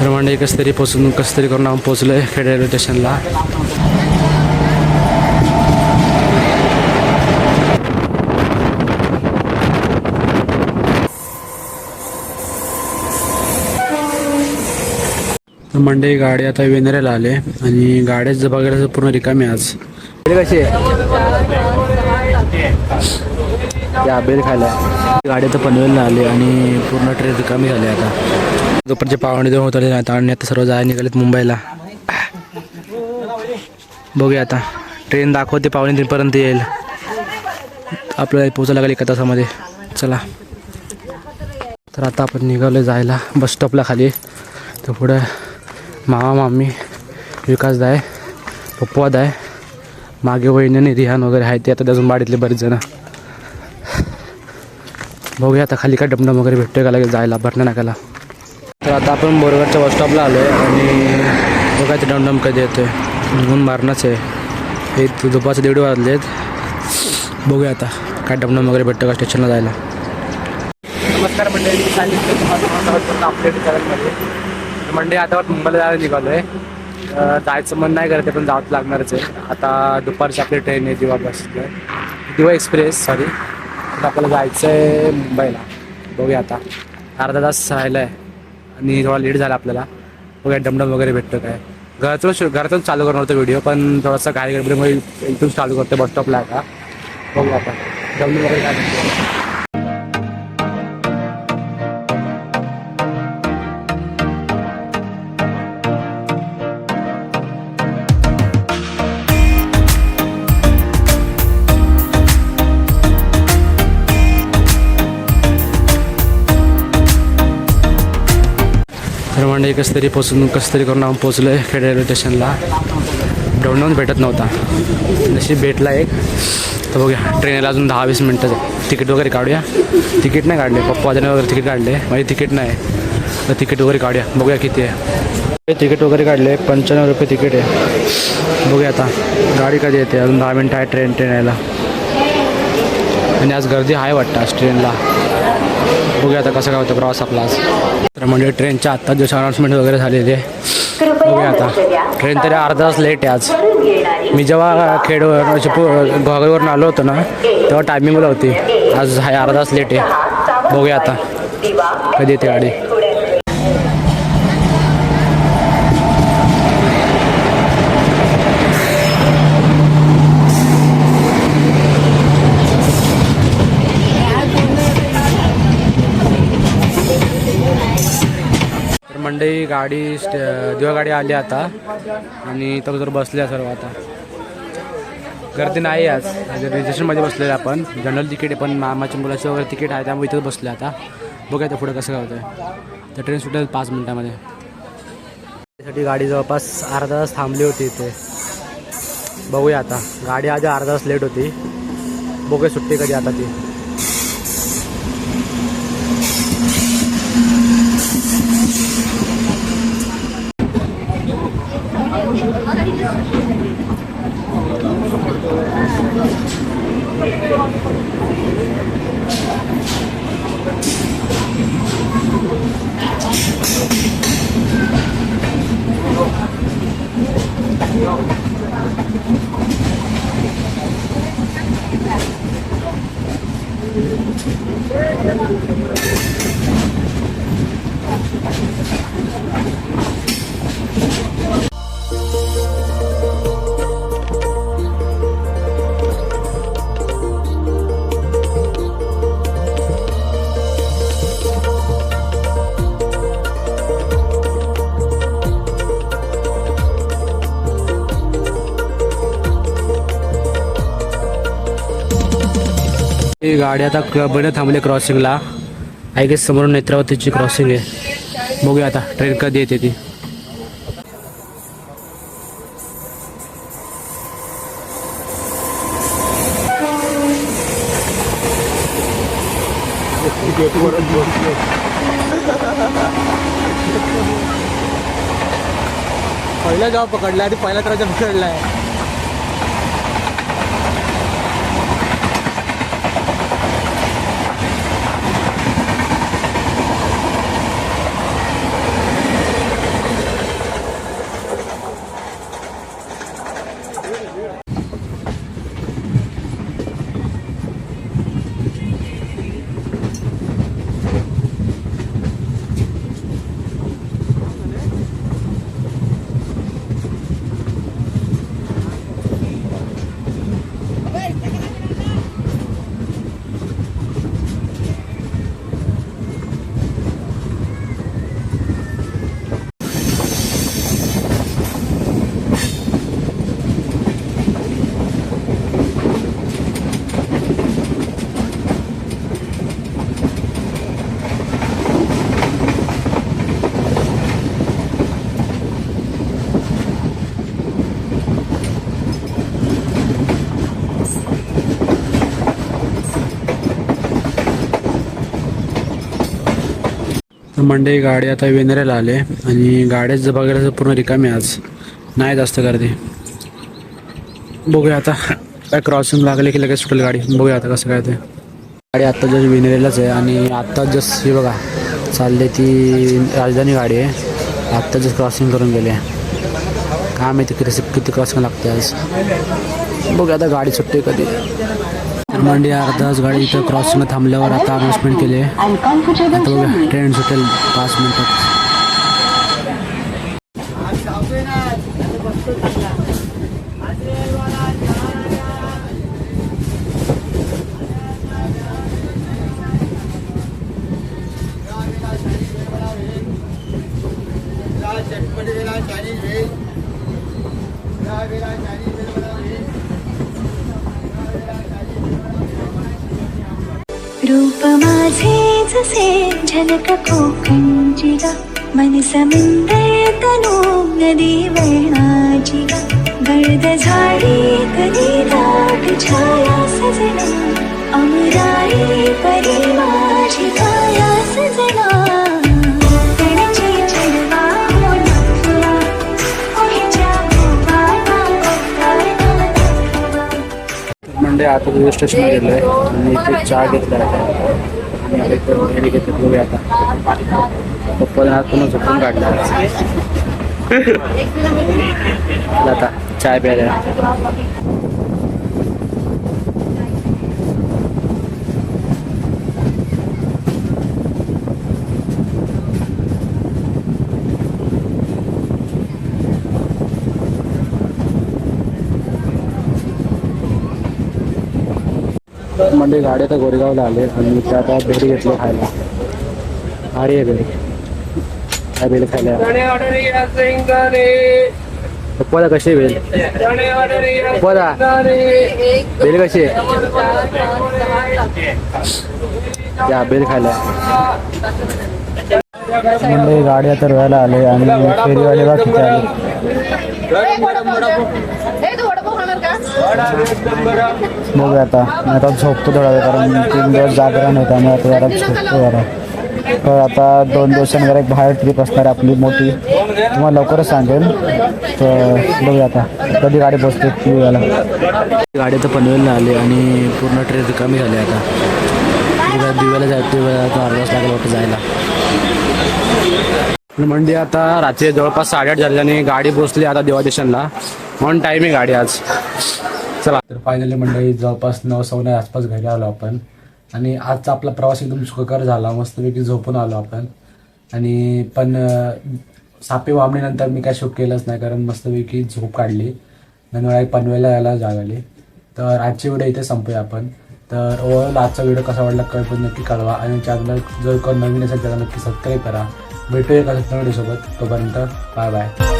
तर म्हणजे कसं तरी पोचून कसं तरी करून आपण पोचलो आहे खेड रेल्वे स्टेशनला. तर मंडई गाडी आता वेनेऱ्याला आले आणि गाड्याच जर बघायला तर पूर्ण रिकामी आज. कशी? आहे त्या खायला. गाडी तर पनवेलला आली आणि पूर्ण ट्रेन रिकामी झाली आता. दुपारचे पावणे दोन होत आले आता आणि आता सर्व जाय निघालेत मुंबईला. बघूया आता. ट्रेन दाखवते पावणे तीनपर्यंत येईल. आपल्याला पोचायला लागेल एका तासामध्ये. चला. तर आता आपण निघालो जायला बस स्टॉपला खाली. तर पुढं मामा मामी विकास दाय पप्पा दाय मागे वहिनी रिहान वगैरे आहेत ते. आता अजून बाडीतले बरेच जण. बघूया आता खाली काय डमडम वगैरे भेटतोय का लगेच जायला भरण्या नाकाला तर आता आपण बोरगडच्या बसस्टॉपला आलो आहे आणि बघायचं डमडम कधी येतो आहे ऊन मारणंच आहे. हे तू दुपारचे दीड वाजले आहेत बघूया आता काय डमडम वगैरे भेटतं का स्टेशनला जायला. नमस्कार मंडळी मी सांगितलं तुम्हाला अपडेट करायला मंडळी आता मुंबईला जायला निघालो आहे जायचं मन नाही करत आहे, पण जावं लागणारच आहे. आता दुपारची आपली ट्रेन आहे दिवा बस दिवा एक्सप्रेस सॉरी आपल्याला जायचं आहे मुंबईला. बघूया आता. अर्धा तास राहिला आहे आणि थोडा लेट झाला आपल्याला. बघूया डमडम वगैरे भेटतं काय. घरातून घरातून चालू करणार होतं व्हिडिओ पण थोडासा गाडी गडबडीमुळे इथून चालू करतो बस स्टॉपला आता. बघू आता. डमडम वगैरे काय भेटतं कसं तरी पोचून कसं तरी करून आम्ही पोचलो आहे खेड रेल्वे स्टेशनला डोंडावून भेटत नव्हता. जशी भेटला एक. तर बघूया ट्रेनला अजून दहा वीस मिनटं तिकीट वगैरे काढूया. तिकीट नाही काढले. पप्पा वाजाने वगैरे तिकीट काढले. माझे तिकीट नाही. तर तिकीट वगैरे काढूया. बघूया किती आहे. तिकीट वगैरे काढले. पंच्याण्णव रुपये तिकीट आहे. बघूया आता. गाडी कधी येते? अजून दहा मिनटं आहे ट्रेन ट्रेन यायला. आणि आज गर्दी आहे वाटतं आज ट्रेनला बघूया आता कसं काय होतं प्रवास आपला आज. तर म्हणजे ट्रेनच्या आत्ता जसं अनाऊन्समेंट वगैरे झालेली आहे बघूया आता. ट्रेन तरी अर्धा तास लेट आहे आज. मी जेव्हा खेडवर गोगलवरून आलो होतो ना तेव्हा टायमिंगला होती. आज आहे अर्धा तास लेट आहे. बघूया आता. कधी येते गाडी? मंडई गाडी स्टे दिवा गाडी आली आता. आणि तर जर बसले सर्व आता. गर्दी नाही आज. रिझर्वेशनमध्ये बसलेलं आपण. जनरल तिकीट आहे पण मामाच्या मुलाचं वगैरे तिकीट आहे त्यामुळे इथंच बसले आता. बघूया पुढे कसं काय होतं तर ट्रेन सुटेल पाच मिनटामध्ये. त्यासाठी गाडी जवळपास अर्धा तास थांबली होती इथे. बघूया आता. गाडी आधी अर्धा तास लेट होती. बघूया सुट्टी कधी आता ती. ही गाडी आता बने थांबली क्रॉसिंगला आय गेस समोर नेत्रावतीची क्रॉसिंग आहे. बघूया आता ट्रेन कधी येते ती. पहिला जेव्हा पकडला आणि पहिला तर मंडई गाडी आता वेनेरेला आले आणि गाड्याच जर बघायला तर पूर्ण रिकामी आज. नाही जास्त गर्दी. बघूया आता काय क्रॉसिंग लागले की लगेच सुटेल गाडी. बघूया आता कसं काय ते. गाडी आत्ता जस्ट विनरेलाच आहे आणि आत्ता जस्ट ही बघा चालले ती राजधानी गाडी आहे. आत्ता जस्ट क्रॉसिंग करून गेले काय माहिती किती किती क्रॉसिंग लागते आज. बघूया आता गाडी सुटते कधी. मांडी अर्धाच गाडी इथं क्रॉसिंग थांबल्यावर आता अनाउन्समेंट केली आहे. आता ट्रेन सुटेल पाच मिनिटात. रूप माझे जसे झलक कोकणची गा मन समुंदर तनु नदी वळणाची गा गर्द झाडी कधी दाट छाया सजना अमराई परी माझी काया सजना मंडे आता रेल्वे स्टेशन गेलो आहे. आणि इथे चहा घेतला आहे. आणि आता इथे बिर्याणी घेतली बघूया आता. पप्पाने आज पुन्हा झोपून काढला आता चाय प्यायला. म्हणजे गाडी आता गोरेगावला आले आणि ते आता भेरी घेतली खायला. भारी आहे भेरी काय भेल खायला? पप्पाला कशी भेल पप्पाला? भेल कशी? या भेल खायला. म्हणजे गाडी आता रोयाला आले आणि फेरीवाले बा किती आले. बघूया आता. मी आता झोपतो थोडा वेळ कारण तीन दिवस जागरण होतं आणि आता जरा झोपतो जरा. तर आता दोन दिवसांवर एक बाहेर ट्रिप असणार आहे आपली मोठी. तुम्हाला लवकरच सांगेन. तर बघूया आता. कधी गाडी पोचते ती वेळेला गाडी तर पनवेलला आली आणि पूर्ण ट्रेन रिकामी झाली आता. दिव्या- दिव्याला जायचं आता अर्धा तास लागला वाटतं जायला. म्हणजे आता रात्री जवळपास साडेआठ झाले आणि गाडी पोचली आता देवा स्टेशनला. ऑन टाईम आहे गाडी आज. चला. तर फायनली मंडळी जवळपास नऊ सव्वा आसपास घरी आलो आपण. आणि आजचा आपला प्रवास एकदम सुखकर झाला. मस्तपैकी झोपून आलो आपण. आणि पण सापे वामणीनंतर मी काय शूट केलंच नाही कारण मस्तपैकी झोप काढली. धनवेळा पनवेला यायला जाग आली तर आजची व्हिडिओ इथे संपूया आपण. तर ओव्हरऑल आजचा व्हिडिओ कसा वाटला कळपून नक्की कळवा. आणि चॅनल जर कोण नवीन असेल त्याला नक्की सबस्क्राईब करा. भेटूया एका व्हिडिओसोबत तोपर्यंत बाय बाय